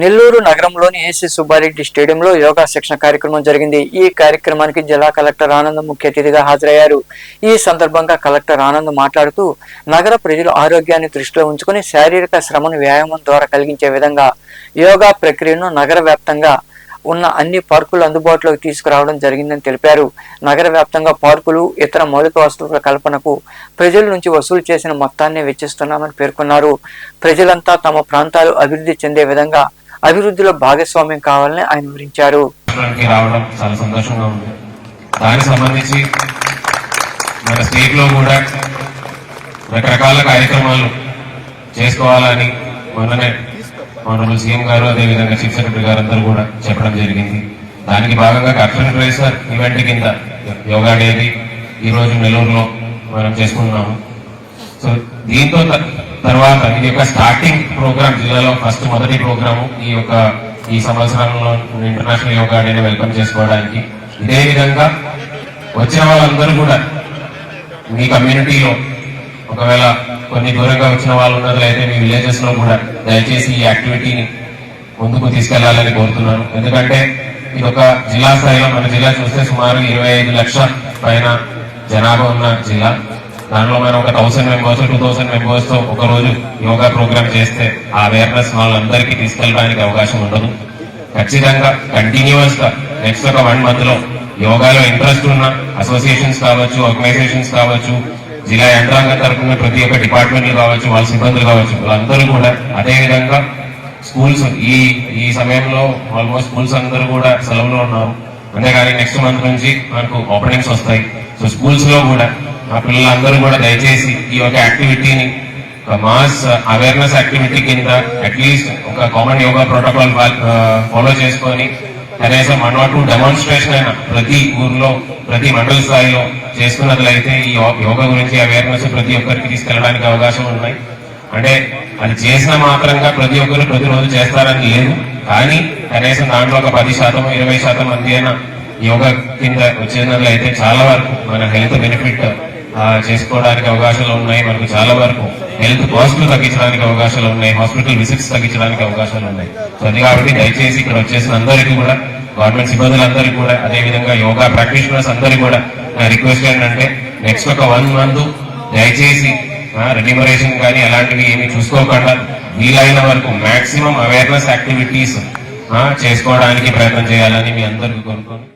నెల్లూరు నగరంలోని ఏసీ సుబ్బారెడ్డి స్టేడియంలో యోగా శిక్షణ కార్యక్రమం జరిగింది. ఈ కార్యక్రమానికి జిల్లా కలెక్టర్ ఆనంద్ ముఖ్య అతిథిగా హాజరయ్యారు. ఈ సందర్భంగా కలెక్టర్ ఆనంద్ మాట్లాడుతూ నగర ప్రజలు ఆరోగ్యాన్ని దృష్టిలో ఉంచుకుని శారీరక శ్రమను వ్యాయామం ద్వారా కలిగించే విధంగా యోగా ప్రక్రియను నగర వ్యాప్తంగా ఉన్న అన్ని పార్కులు అందుబాటులోకి తీసుకురావడం జరిగిందని తెలిపారు. నగర వ్యాప్తంగా పార్కులు ఇతర మౌలిక వస్తువుల కల్పనకు ప్రజల నుంచి వసూలు చేసిన మొత్తాన్ని వెచ్చిస్తున్నామని పేర్కొన్నారు. ప్రజలంతా తమ ప్రాంతాలు అభివృద్ధి చెందే విధంగా అభివృద్ధిలో భాగస్వామ్యం కావాలని ఆయన వివరించారు. రావడం చాలా సంతోషంగా ఉంది. దానికి సంబంధించి మన స్టేట్లో కూడా రకరకాల కార్యక్రమాలు చేసుకోవాలని మొన్ననే ఆనరబుల్ సీఎం గారు అదేవిధంగా చీఫ్ సెక్రటరీ గారు అందరూ కూడా చెప్పడం జరిగింది. దానికి భాగంగా కర్ఫ్యూ రైసర్ ఈవెంట్ కింద యోగా డేది ఈరోజు నెల్లూరులో మనం చేసుకుంటున్నాము. సో దీంతో త- తర్వాత ఇది యొక్క స్టార్టింగ్ ప్రోగ్రామ్ జిల్లాలో ఫస్ట్ మొదటి ప్రోగ్రాము ఈ యొక్క ఈ సంవత్సరంలో ఇంటర్నేషనల్ యోగా డేని వెల్కమ్ చేసుకోవడానికి. ఇదే విధంగా వచ్చిన వాళ్ళందరూ కూడా మీ కమ్యూనిటీలో ఒకవేళ కొన్ని దూరంగా వచ్చిన వాళ్ళు ఉన్నట్లయితే మీ విలేజెస్లో కూడా దయచేసి ఈ యాక్టివిటీని ముందుకు తీసుకెళ్ళాలని కోరుతున్నాను. ఎందుకంటే ఇది ఒక జిల్లా స్థాయిలో మన జిల్లా చూస్తే సుమారు ఇరవై ఐదు లక్షల పైన జనాభా ఉన్న జిల్లా. దానిలో మనం ఒక థౌసండ్ మెంబర్స్ టూ థౌసండ్ మెంబర్స్తో ఒక రోజు యోగా ప్రోగ్రామ్ చేస్తే ఆ అవేర్నెస్ వాళ్ళందరికీ తీసుకెళ్ళడానికి అవకాశం ఉండదు. ఖచ్చితంగా కంటిన్యూస్గా నెక్స్ట్ ఒక వన్ మంత్లో యోగాలో ఇంట్రెస్ట్ ఉన్న అసోసియేషన్స్ కావచ్చు ఆర్గనైజేషన్స్ కావచ్చు జిల్లా యంత్రాంగం తరఫున ప్రతి ఒక్క డిపార్ట్మెంట్లు కావచ్చు వాళ్ళ సిబ్బందులు కావచ్చు వాళ్ళందరూ కూడా అదే విధంగా స్కూల్స్ ఈ ఈ సమయంలో ఆల్మోస్ట్ స్కూల్స్ అందరూ కూడా సెలవులో ఉన్నారు. అంతేగాని నెక్స్ట్ మంత్ నుంచి మనకు ఓపెనింగ్స్ వస్తాయి. సో స్కూల్స్లో కూడా ఆ పిల్లలందరూ కూడా దయచేసి ఈ యొక్క యాక్టివిటీని ఒక మాస్ అవేర్నెస్ యాక్టివిటీ కింద అట్లీస్ట్ ఒక కామన్ యోగా ప్రోటోకాల్ ఫాలో చేసుకొని కనీసం వన్ ఆర్ టూ డెమాన్స్ట్రేషన్ అయినా ప్రతి ఊర్లో ప్రతి మండల స్థాయిలో చేసుకున్నట్లయితే ఈ యో- యోగా గురించి అవేర్నెస్ ప్రతి ఒక్కరికి తీసుకెళ్ళడానికి అవకాశం ఉన్నాయి. అంటే అది చేసిన మాత్రంగా ప్రతి ఒక్కరు ప్రతిరోజు చేస్తారని లేదు. కానీ కనీసం దాంట్లో ఒక పది శాతం ఇరవై శాతం మంది అయినా యోగా కింద వచ్చినట్లయితే చాలా వరకు మన హెల్త్ బెనిఫిట్ చేసుకోవడానికి అవకాశాలు ఉన్నాయి. మనకు చాలా వరకు హెల్త్ కాస్ట్లు తగ్గించడానికి అవకాశాలు ఉన్నాయి. హాస్పిటల్ విజిట్స్ తగ్గించడానికి అవకాశాలు ఉన్నాయి. సో అది కాబట్టి దయచేసి ఇక్కడ వచ్చేసిన అందరికీ కూడా గవర్నమెంట్ సిబ్బందులందరికీ కూడా అదేవిధంగా యోగా ప్రాక్టీషనర్స్ అందరికీ కూడా నా రిక్వెస్ట్ ఏంటంటే నెక్స్ట్ ఒక వన్ మంత్ దయచేసి రెన్యూమరేషన్ కానీ అలాంటివి ఏమి చూసుకోకుండా వీలైన వరకు మాక్సిమం అవేర్నెస్ యాక్టివిటీస్ చేసుకోవడానికి ప్రయత్నం చేయాలని మీ అందరికీ కోరుకోండి